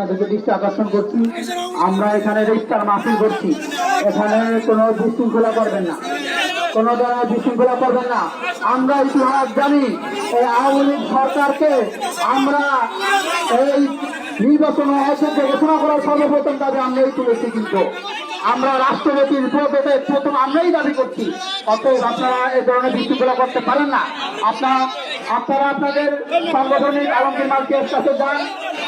আপনাদেরকে দৃষ্টি আকর্ষণ করছি, আমরা এখানে রেজিস্টার মাহফিল করছি। এখানে কোনো বিশৃঙ্খলা করবেন না। কোনো ধরনের বিশৃঙ্খলা করবেন না। আমরা ইতিহাস জানি, এই আওয়ামী লীগ সরকারকে আমরা এই নির্বাচনে অযোগ্য ঘোষণা করার সর্বপ্রথম দাবি আমরাই তুলেছি কিন্তু আমরা রাষ্ট্রপতির পদে প্রথম আমরাই দাবি করছি। অতএব আপনারা এই ধরনের বিশৃঙ্খলা করতে পারেন না। আপনারা আপনারা আপনাদের সাংগঠনিক আলমগীর মার্কের কাছে যান।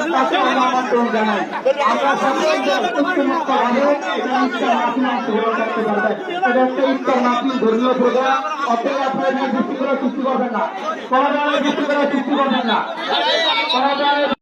আমরা আমন্ত্রণ জানাই। আমরা সকল দল ঐক্যমত্য ভাবে ইফতার মাহফিলে অংশগ্রহণ করতে পারবে এটা একটা ইফতার মাহফিল ধর্মীয় প্রোগ্রাম অতএব আপনারা এখানে বিশৃঙ্খলা সৃষ্টি করবেন না কোন ধরনের সৃষ্টি করবেন না কোন